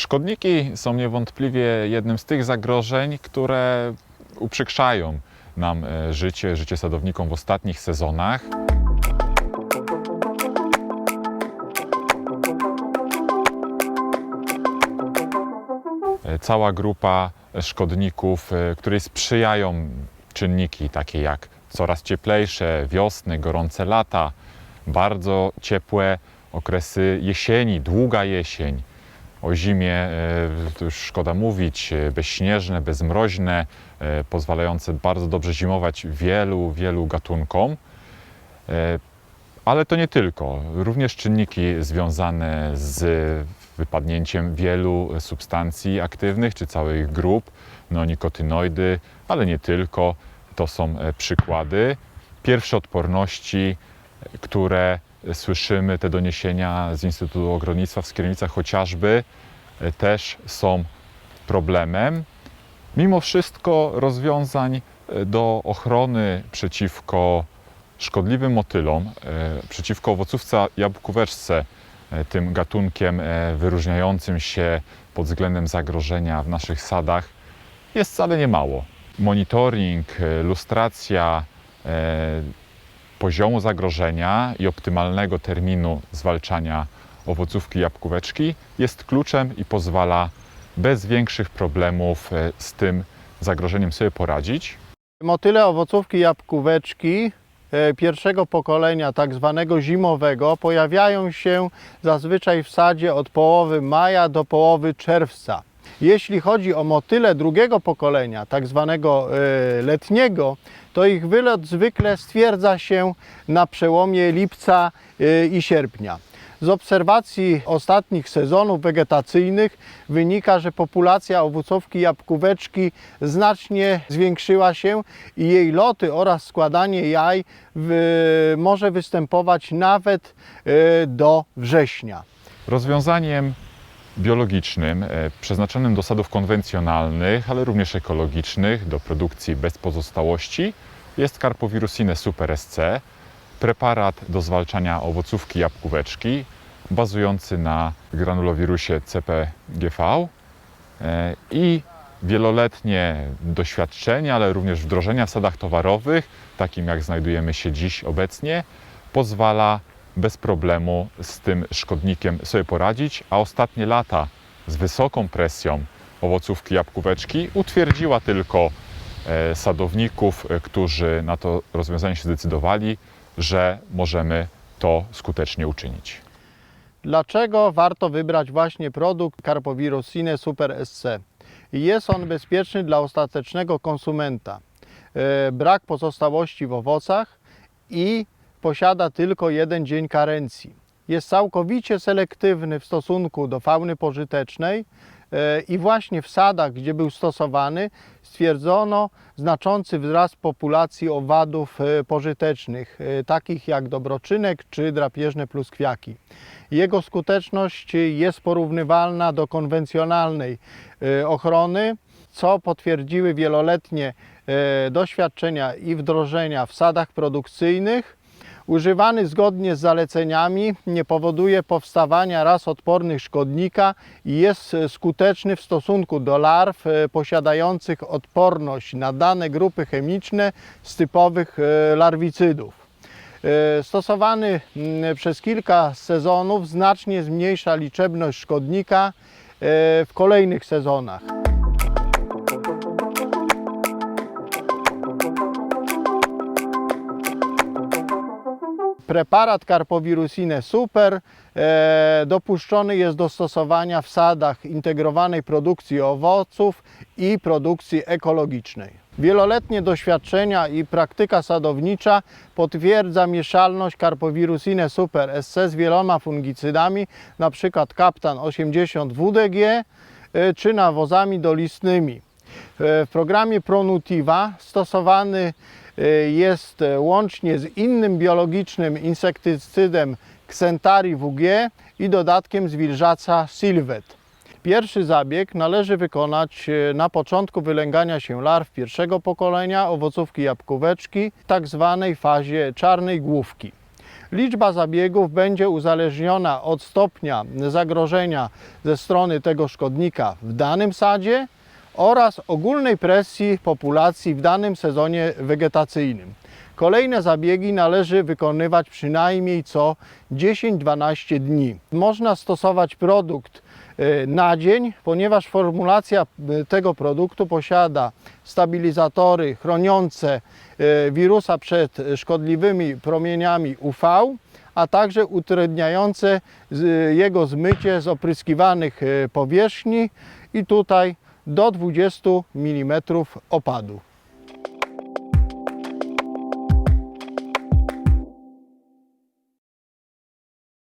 Szkodniki są niewątpliwie jednym z tych zagrożeń, które uprzykrzają nam e, życie, życie sadownikom w ostatnich sezonach. E, Cała grupa szkodników, e, której sprzyjają czynniki takie jak coraz cieplejsze wiosny, gorące lata, bardzo ciepłe okresy jesieni, długa jesień. O zimie e, już szkoda mówić, e, bezśnieżne, bezmroźne, e, pozwalające bardzo dobrze zimować wielu, wielu gatunkom. Ale to nie tylko. Również czynniki związane z wypadnięciem wielu substancji aktywnych czy całych grup, neonikotynoidy, ale nie tylko. To są przykłady. Pierwsze odporności, które słyszymy, te doniesienia z Instytutu Ogrodnictwa w Skierniewicach chociażby, e, też są problemem. Mimo wszystko rozwiązań e, do ochrony przeciwko szkodliwym motylom, e, przeciwko owocówce jabłkóweczce, tym gatunkiem wyróżniającym się pod względem zagrożenia w naszych sadach, jest wcale nie mało. Monitoring, lustracja poziomu zagrożenia i optymalnego terminu zwalczania owocówki jabłkóweczki jest kluczem i pozwala bez większych problemów e, z tym zagrożeniem sobie poradzić. Motyle owocówki jabłkóweczki e, pierwszego pokolenia, tak zwanego zimowego, pojawiają się zazwyczaj w sadzie od połowy maja do połowy czerwca. Jeśli chodzi o motyle drugiego pokolenia, tak zwanego e, letniego, to ich wylot zwykle stwierdza się na przełomie lipca e, i sierpnia. Z obserwacji ostatnich sezonów wegetacyjnych wynika, że populacja owocówki jabłkóweczki znacznie zwiększyła się i jej loty oraz składanie jaj w, może występować nawet e, do września. Rozwiązaniem biologicznym e, przeznaczonym do sadów konwencjonalnych, ale również ekologicznych, do produkcji bez pozostałości jest Carpovirusine Super SC, preparat do zwalczania owocówki jabłkóweczki bazujący na granulowirusie CPGV e, i wieloletnie doświadczenia, ale również wdrożenia w sadach towarowych, takim jak znajdujemy się dziś obecnie, pozwala bez problemu z tym szkodnikiem sobie poradzić, a ostatnie lata z wysoką presją owocówki jabłkóweczki utwierdziła tylko e, sadowników, e, którzy na to rozwiązanie się zdecydowali, że możemy to skutecznie uczynić. Dlaczego warto wybrać właśnie produkt Carpovirusine Super SC? Jest on bezpieczny dla ostatecznego konsumenta. E, Brak pozostałości w owocach i posiada tylko jeden dzień karencji. Jest całkowicie selektywny w stosunku do fauny pożytecznej e, i właśnie w sadach, gdzie był stosowany, stwierdzono znaczący wzrost populacji owadów e, pożytecznych, e, takich jak dobroczynek czy drapieżne pluskwiaki. Jego skuteczność jest porównywalna do konwencjonalnej ochrony, co potwierdziły wieloletnie doświadczenia i wdrożenia w sadach produkcyjnych. Używany zgodnie z zaleceniami nie powoduje powstawania ras odpornych szkodnika i jest skuteczny w stosunku do larw e, posiadających odporność na dane grupy chemiczne z typowych e, larwicydów. E, Stosowany mm, przez kilka sezonów znacznie zmniejsza liczebność szkodnika w kolejnych sezonach. Preparat Carpovirusine Super e, dopuszczony jest do stosowania w sadach integrowanej produkcji owoców i produkcji ekologicznej. Wieloletnie doświadczenia i praktyka sadownicza potwierdza mieszalność Carpovirusine Super SC z wieloma fungicydami, np. Kaptan 80 WDG e, czy nawozami dolistnymi. E, W programie Pronutiva stosowany jest e, łącznie z innym biologicznym insektycydem Xentari WG i dodatkiem zwilżaca Silvet. Pierwszy zabieg należy wykonać e, na początku wylęgania się larw pierwszego pokolenia owocówki jabłkóweczki, w tak zwanej fazie czarnej główki. Liczba zabiegów będzie uzależniona od stopnia zagrożenia ze strony tego szkodnika w danym sadzie oraz ogólnej presji populacji w danym sezonie wegetacyjnym. Kolejne zabiegi należy wykonywać przynajmniej co 10-12 dni. Można stosować produkt e, na dzień, ponieważ formulacja e, tego produktu posiada stabilizatory chroniące e, wirusa przed szkodliwymi promieniami UV, a także utrudniające jego zmycie z opryskiwanych powierzchni i tutaj do 20 mm opadu.